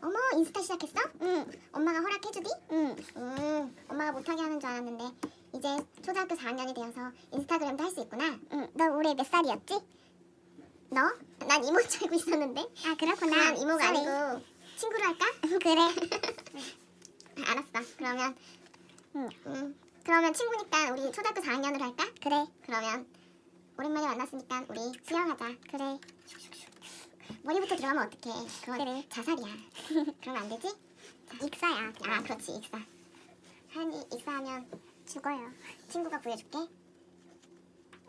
어머 인스타 시작했어? 응. 엄마가 허락해주디? 응. 음, 엄마가 못하게 하는 줄 알았는데 이제 초등학교 4학년이 되어서 인스타그램도 할 수 있구나. 응. 너 올해 몇 살이었지? 너? 난 이모인 줄 알고 있었는데. 아 그렇구나. 난 이모가 아니고 친구로 할까? 그래. 알았어. 그러면 응. 응. 그러면 친구니까 우리 초등학교 4학년으로 할까? 그래. 그러면 오랜만에 만났으니까 우리 수영하자. 그래. 머리부터 들어가면 어떡해. 그건 그래. 자살이야. 그러면 안 되지? 익사야. 아, 그렇지. 익사. 하연이 익사하면 죽어요. 친구가 구해줄게.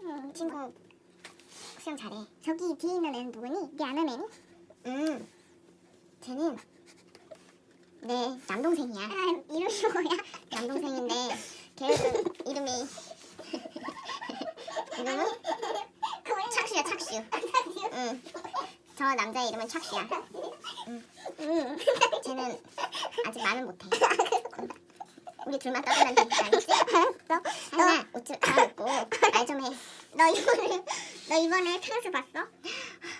응, 친구 수영 잘해. 저기 뒤에 있는 애는 누구니? 네 아는 애니? 응. 쟤는 내 남동생이야. 아, 이름이 뭐야? 남동생인데 걔는 이름이 이름은 착슈야 착슈. 응. 저 남자의 이름은 착슈야. 응. 응. 쟤는 아직 말은 못해. 우리 둘만 떠들면 되니까 알겠지? 너, 하나 웃지 말고 말 좀 해. 너 이번에 너 이번에 펭수 봤어?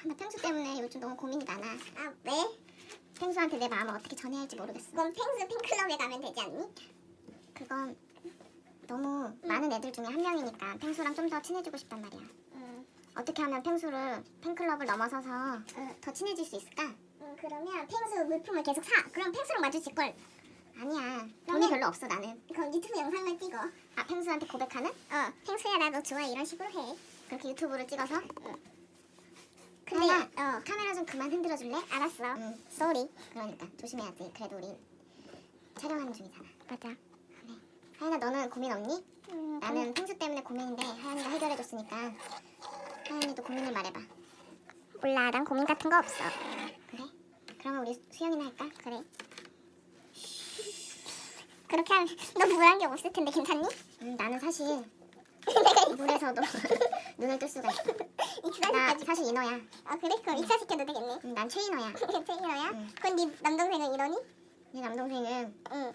나 펭수 때문에 요즘 너무 고민이 많아. 아 왜? 펭수한테 내 마음을 어떻게 전해야 할지 모르겠어. 그럼 펭수 팬클럽에 가면 되지 않니? 그건 너무 많은 애들 중에 한 명이니까 펭수랑 좀 더 친해지고 싶단 말이야. 어떻게 하면 펭수를 팬클럽을 넘어서서 더 친해질 수 있을까? 그러면 펭수 물품을 계속 사. 그럼 펭수랑 마주칠 걸. 아니야. 돈이 별로 없어 나는. 그럼 유튜브 영상을 찍어. 아 펭수한테 고백하는? 어. 펭수야 나 너 좋아해 이런 식으로 해. 그렇게 유튜브를 찍어서. 근데 어. 카메라 좀 그만 흔들어 줄래? 알았어. 응. 쏘리. 그러니까 조심해야지. 그래도 우리 촬영하는 중이잖아. 맞아. 그래. 하연아 너는 고민 없니? 나는 펭수 때문에 고민인데 하연이가 해결해줬으니까 하연이도 고민을 말해봐. 몰라, 난 고민 같은 거 없어. 그래? 그러면 우리 수영이나 할까? 그래. 그렇게 하면 너 물한 게 없을 텐데 괜찮니? 음, 나는 사실 물에서도 눈을 뜰 수가 있어. 나 사실 인어야. 아 그래? 그럼 익사시켜도 되겠네. 음, 난 최인어야. 최인호야? 응. 그럼 네 남동생은 이러니? 내 남동생은 응.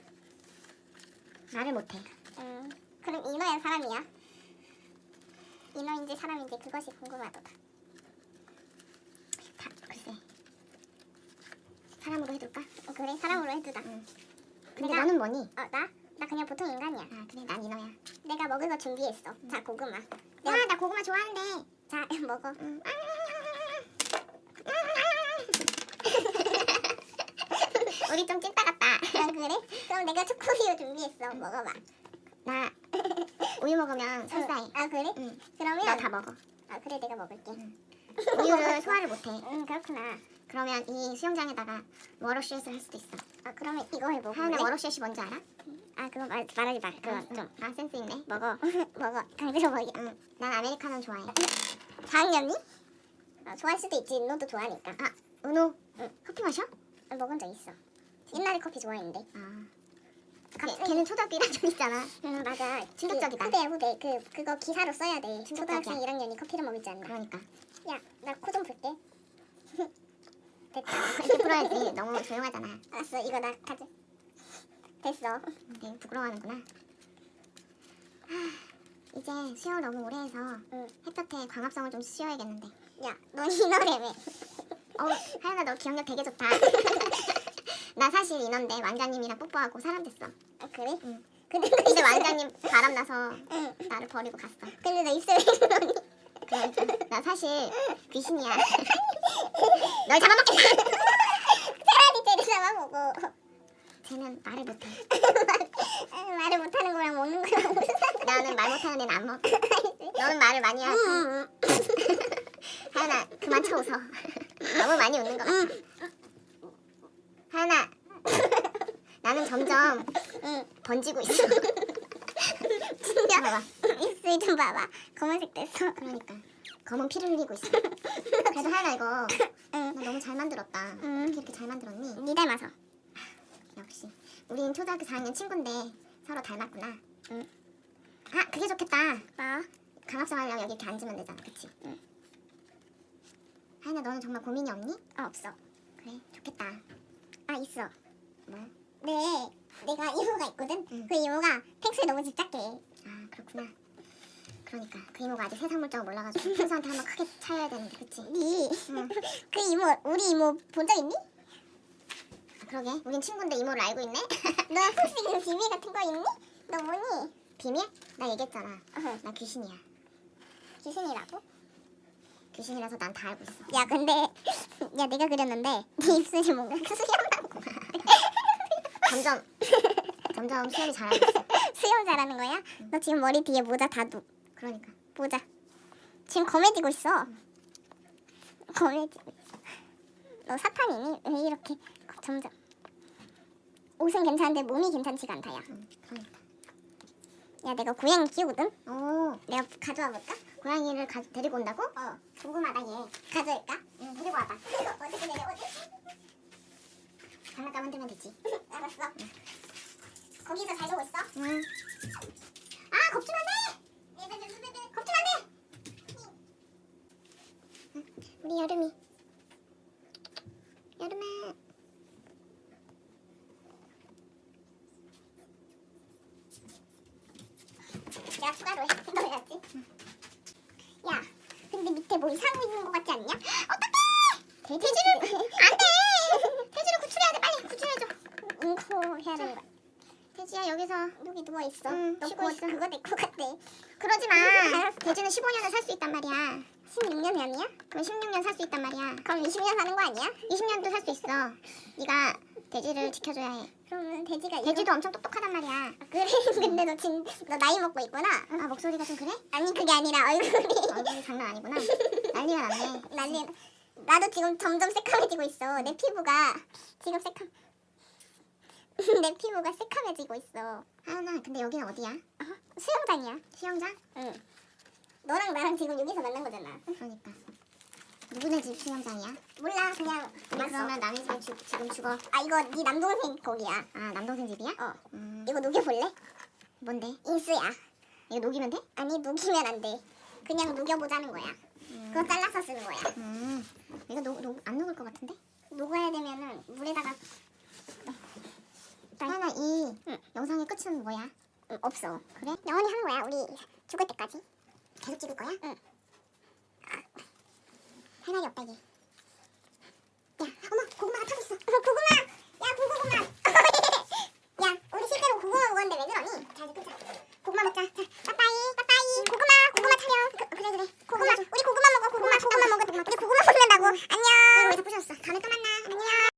말을 못해. 응. 그럼 인어야 사람이야? 인어인지 사람인지 그것이 궁금하도다. 다, 글쎄. 사람으로 해둘까? 어, 그래 사람으로 해두다. 응. 근데 내가- 너는 뭐니? 어 나? 나 그냥 보통 인간이야. 아 그래 난 인어야. 내가 먹을 거 준비했어. 자 고구마. 와, 내가 나 고구마 좋아하는데. 자 먹어. 음. 우리 좀 찐따 같다. 아 그래? 그럼 내가 초코우유 준비했어. 먹어봐. 나 우유 먹으면 설사해. 아 그래? 응. 그러면 나 다 먹어. 아 그래 내가 먹을게. 우유를 소화를 못해. 응 그렇구나. 그러면 이 수영장에다가 워러샷을 할 수도 있어. 아 그러면 이거 해보고. 하연아 워러샷이 뭔지 알아? 아 그거 말 말하지 마. 그거 알았어. 좀아 센스 있네. 먹어. 먹어. 강제로 먹이. 응. 난 아메리카노 좋아해. 4학년이? 아, 좋아할 수도 있지. 너도 좋아하니까. 아 은호. 응. 커피 마셔? 아, 먹은 적 있어. 옛날에 커피 좋아했는데. 아. 걔, 걔는 초등학교 1학년이잖아. 응 맞아. 충격적이다. 그, 후대 후대 그 그거 기사로 써야 돼. 충격적이야. 초등학생 1학년이 커피를 줄 안다. 그러니까. 야, 나 코좀 풀게. 됐다. 이렇게 풀어야지. 너무 조용하잖아. 알았어. 이거 나 가져. 됐어. 되게 부끄러워하는구나. 하, 이제 수영을 너무 오래 해서 응. 햇볕에 광합성을 좀 쉬어야겠는데. 야, 넌 이너래며. 어, 하연아 너 기억력 되게 좋다. 나 사실 인원데 왕자님이랑 뽀뽀하고 사람 됐어. 아 그래? 응. 근데 근데 왕자님 바람 나서 응. 나를 버리고 갔어. 근데 너 입술 왜 그러니? 그러니까 나 사실 귀신이야. 널 잡아먹겠다. 차라리 때리자마 보고. 쟤는 말을 못해. 아, 말을 못하는 거랑 먹는 거랑 무슨? 나는 말 못하는 애는 안 먹어. 너는 말을 많이 하지. 응. 하연아 그만 쳐 웃어. 너무 많이 웃는 거 같아 나는 점점 응. 번지고 있어. 진짜. 봐봐. 입술 좀 봐봐. 검은색 됐어. 그러니까 검은 피를 흘리고 있어. 그래도 하연아 이거 응. 나 너무 잘 만들었다. 응. 어떻게 이렇게 잘 만들었니? 니 닮아서. 역시 우린 초등학교 4학년 친구인데 서로 닮았구나. 응. 아 그게 좋겠다. 뭐? 강합성 하려면 여기 이렇게 앉으면 되잖아, 그치? 응. 하연아 너는 정말 고민이 없니? 어, 없어. 그래 좋겠다. 아, 있어. 뭐? 네. 내가 이모가 있거든. 응. 그 이모가 팩스에 너무 집착해. 아 그렇구나. 그러니까 그 이모가 아직 세상 물정을 몰라가지고 평소한테 한번 크게 차야 되는데, 그치? 니. 응. 그 이모, 우리 이모 본 적 있니? 그러게. 우린 친구인데 이모를 알고 있네. 너 혹시 그 비밀 같은 거 있니? 너 뭐니? 비밀? 나 얘기했잖아. 어허, 나 귀신이야. 귀신이라고? 귀신이라서 난 다 알고 있어. 야 근데 야 내가 그렸는데 네 입술이 뭔가 그 수염 나고 점점 점점 수염이 잘하고 있어. 수염 잘하는 거야? 너 지금 머리 뒤에 모자 다두 그러니까. 모자 지금 검해지고 있어 검해지고 있어 너 사탄이니? 왜 이렇게 점점 옷은 괜찮은데 몸이 괜찮지가 않다 야. 응, 그러니까. 야 내가 고양이 키우거든? 오, 내가 가져와 볼까? 고양이를 가, 데리고 온다고? 어 궁금하다 얘 가져올까? 응, 데리고 와봐. 어떻게 내려오지? 장난감 흔들면 되지. 알았어 거기서 잘 보고 있어 응. 아 겁주면 돼! 겁주면 돼! 우리 여름이. 여름아. 내가 추가로 해 넣어야지 야 근데 밑에 뭐 이상한 거 있는 거 같지 않냐? 어떡해! 돼지를 안 돼. 돼지를 구출해야 돼. 빨리 구출해줘. 응고 해야 되는 거야 돼지야 여기서 여기 누워 있어 응, 너 쉬고 곧 있어. 그거 될것 같아 그러지 마. 알았어. 돼지는 15년을 살 수 있단 말이야. 16년이 아니야? 그럼 16년 살 수 있단 말이야. 그럼 20년 사는 거 아니야? 20년도 살 수 있어. 네가 돼지를 지켜줘야 해. 그러면 돼지가 돼지도 엄청 똑똑하단 말이야. 이거... 그래 근데 너 지금 너 나이 먹고 있구나 아 목소리가 좀 그래? 아니 그게 아니라 얼굴이 얼굴이 장난 아니구나. 난리가 났네. 난리 나도 지금 점점 새카매지고 있어 내 피부가 지금 새카 내 피부가 새카매지고 있어 하은아 근데 여기는 어디야? 어? 수영장이야 수영장? 응 너랑 나랑 지금 여기서 만난 거잖아 그러니까. 누구네 집 수영장이야? 몰라 그냥 왔어 그러면 남의 집에 주, 지금 죽어. 아 이거 네 남동생 거기야 아 남동생 집이야? 어 음, 이거 녹여볼래? 뭔데? 인수야 이거 녹이면 돼? 아니 녹이면 안 돼 그냥 녹여보자는 거야 그거 잘라서 쓰는 거야 음, 이거 녹, 녹, 안 녹을 것 같은데? 녹아야 되면은 물에다가 하은아 이 응. 끝은 뭐야? 응, 없어 그래? 영원히 한 거야 우리 죽을 때까지 계속 찍을 거야? 응. 할 말이 없다 얘. 야, 어머 고구마가 타고 있어.